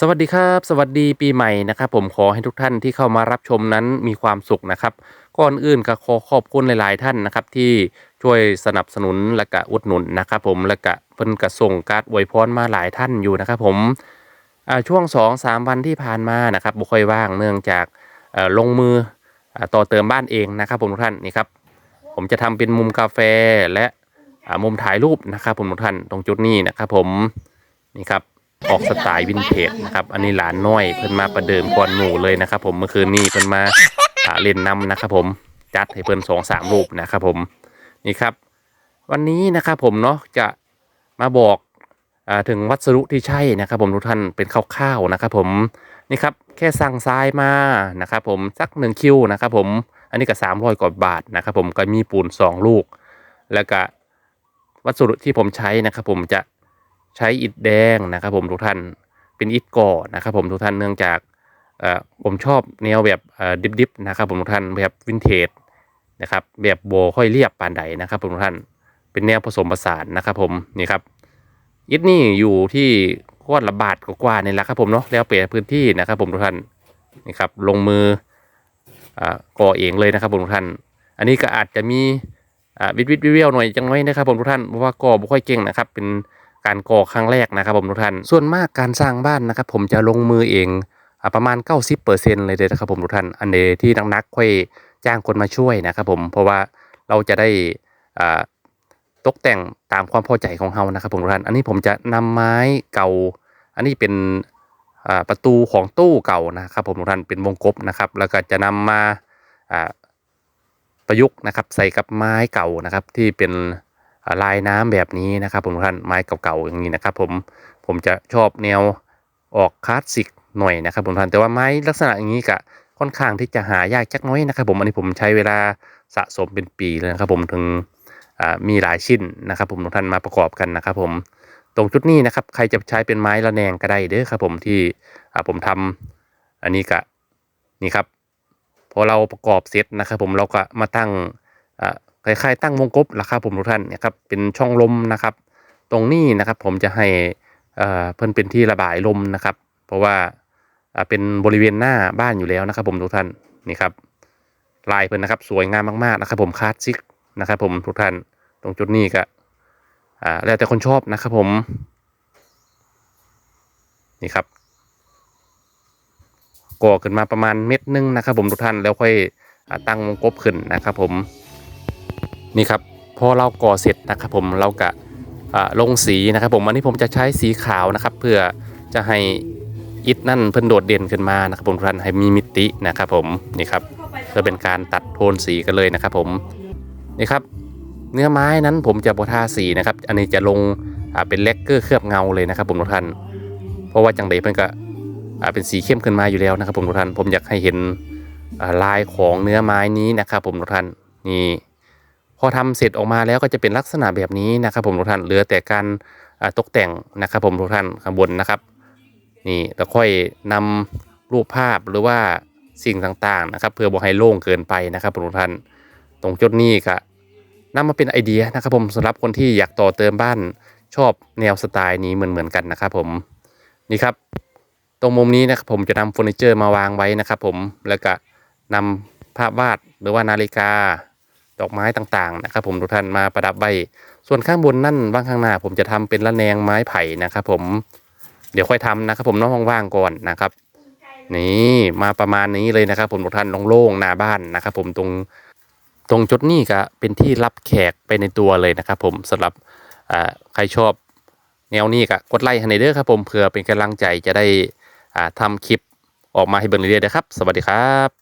สวัสดีครับ สวัสดีปีใหม่นะครับ ผมขอให้ทุกท่านที่เข้ามารับชมนั้นมีความสุขนะครับก่อนอื่นก็ขอขอบคุณหลาย ๆ ท่านนะครับ ที่ช่วยสนับสนุนและก็อุดหนุนนะครับ ผมและก็เพิ่นก็ส่งการ์ดอวยพรมาหลายท่านอยู่นะครับ ผมช่วง2อสามวันที่ผ่านมานะครับบุค่อยว่างเนื่องจากลงมืออต่อเติมบ้านเองนะครับ ผมทุกท่านนี่ครับผมจะทำเป็นมุมกาแฟและมุมถ่ายรูปนะครับ ผมทุกท่านตรงจุดนี้นะครับ ผมนี่ครับ ออกสไตล์วินเทจนะครับ อันนี้หลานน้อยเพิ่นมาประเดิมก่อนหนูเลยนะครับ ผมเมื่อคืนนี้เพิ่นมาเล่นนำนะครับ ผมจัดให้เพิ่นสองสามรูปนะครับ ผมนี่ครับ วันนี้นะครับผมเนาะจะมาบอกอถึงวัสดุที่ใช่นะครับ ผมทุกท่านเป็นคร่าวๆนะครับ ผมนี่ครับแค่สั่งทรายมานะครับ ผมสักหนึ่งคิวนะครับ ผมอันนี้ก็สามร้อยกว่าบาทนะครับ ผมก็มีปูนสองลูก แล้วก็วัสดุที่ผมใช้นะครับ ผมจะ ใช้อิฐแดงนะครับ ผมทุกท่านเป็นอิฐก่อนะครับ ผมทุกท่านเนื่องจากผมชอบแนวแบบดิบๆนะครับ ผมทุกท่านแบบวินเทจนะครับ แบบโบค่อยเรียบปานใดนะครับ ผมทุกท่านเป็นแนวผสมผสานนะครับ ผมนี่ครับยิดนี่อยู่ที่ขวดละบาทกว่าๆนี่แหละครับผมเนาะแล้วเปลี่ยนพื้นที่นะครับ ผมทุกท่านนี่ครับลงมือก่อเองเลยนะครับผมทุกท่าน อันนี้ก็อาจจะมีวิดวิดวิววหน่อยจังน้อยนะครับผมทุกท่านเพราะว่าก่อบ่ค่อยเก่งนะครับ เป็น การก่อครั้งแรกนะครับผมทุกท่าน ส่วนมากการสร้างบ้านนะครับผมจะลงมือเองอประมาณ 90%เลยเด้อนะครับผมทุกท่าน อันเดที่นักๆค่อยจ้างคนมาช่วยนะครับผมเพราะว่าเราจะได้ตกแต่งตามความพอใจของเฮานะครับผมทุกท่าน อันนี้ผมจะนำไม้เก่า อันนี้เป็นประตูของตู้เก่านะครับผมทุกท่านเป็นวงกบนะครับ แล้วก็จะนำมาอ่าประยุกต์นะครับใส่กับไม้เก่านะครับที่เป็น ลายน้ำแบบนี้นะครับผมท่านไม้เก่าๆอย่างนี้นะครับ ผมผมจะชอบแนวออกคลาสสิกหน่อยนะครับผมท่านแต่ว่าไม้ลักษณะอย่างนี้ก็ค่อนข้างที่จะหายากจักน้อยนะครับผมอันนี้ผมใช้เวลาสะสมเป็นปีเลยนะครับผมถึงมีหลายชิ้นนะครับผมทุกท่านมาประกอบกันนะครับผมตรงจุดนี้นะครับใครจะใช้เป็นไม้ระแนงก็ได้เด้อครับผมที่ผมทำอันนี้ก็นี่ครับพอเราประกอบเสร็จนะครับผมเราก็มาตั้ง คล้ายๆตั้งวงกบละครับผมทุกท่านเนี่ยครับเป็นช่องลมนะครับ ตรงนี้นะครับผมจะให้อ่าเพิ่นเป็นที่ระบายลมนะครับ เพราะว่าอ่าเป็นบริเวณหน้าบ้านอยู่แล้วนะครับ ผมทุกท่านนี่ครับลายเพิ่นนะครับ สวยงามมากๆนะครับ ผมคลาสสิกนะครับ ผมทุกท่านตรงจุดนี้ก็อ่าแล้วแต่คนชอบนะครับผมนี่ครับก่อขึ้นมาประมาณเม็ดหนึงนะครับ ผมทุกท่านแล้วค่อยอตั้งวงกบขึ้นนะครับ ผม นี่ครับพอเราก่อเสร็จนะครับผมเราก็อ่าลงสีนะครับผมอันนี้ผมจะใช้สีขาวนะครับ เพื่อจะให้อิฐนั่นเพิ่นโดดเด่นขึ้นมานะครับผมทุกท่านให้มีมิตินะครับผมนี่ครับเพื่อเป็นการตัดโทนสีกันเลยนะครับผมนี่ครับเนื้อไม้นั้นผมจะบทาสีนะครับ อันนี้จะลงเป็นเลกเกอร์เคลือบเงาเลยนะครับผมทุกท่าน เพราะว่าจังเดเพิ่นก็เป็นสีเข้มขึ้นมาอยู่แล้วนะครับผมทุกท่านผมอยากให้เห็นลายของเนื้อไม้นี้นะครับผมทุกท่านนี่ พอทำเสร็จออกมาแล้วก็จะเป็นลักษณะแบบนี้นะครับ ผมทุกท่านเหลือแต่การตกแต่งนะครับ ผมทุกท่านข้างบนนะครับ นี่แล้วค่อยนำรูปภาพหรือว่าสิ่งต่างๆนะครับ เพื่อบ่ให้โล่งเกินไปนะครับผมทุกท่านตรงจุดนี้ก็นำมาเป็นไอเดียนะครับ ผมสำหรับคนที่อยากต่อเติมบ้านชอบแนวสไตล์นี้เหมือนเหมือนๆกันนะครับ ผมนี่ครับ ตรงมุมนี้นะครับผมจะนำเฟอร์นิเจอร์มาวางไว้นะครับ ผมแล้วก็นำภาพวาดหรือว่านาฬิกา ดอกไม้ต่างๆนะครับ ผมทุกท่านมาประดับไว้ส่วนข้างบนนั่นว่างข้างหน้า ผมจะทำเป็นระแนงไม้ไผ่นะครับ ผมเดี๋ยวค่อยทำนะครับ ผมน้อกว่างๆก่อนนะครับ นี่มาประมาณนี้เลยนะครับ ผมทุกท่านโล่งๆหน้าบ้านนะครับ ผมตรงตรงจุดนี้ก็เป็นที่รับแขกไปในตัวเลยนะครับ ผมสำหรับใครชอบแนวนี้ก็กดไลค์ให้ในเด้อครับ ผมเพื่อเป็นกำลังใจจะได้อ่าทำคลิปออกมาให้เบิ่งเรื่อยๆนะครับ สวัสดีครับ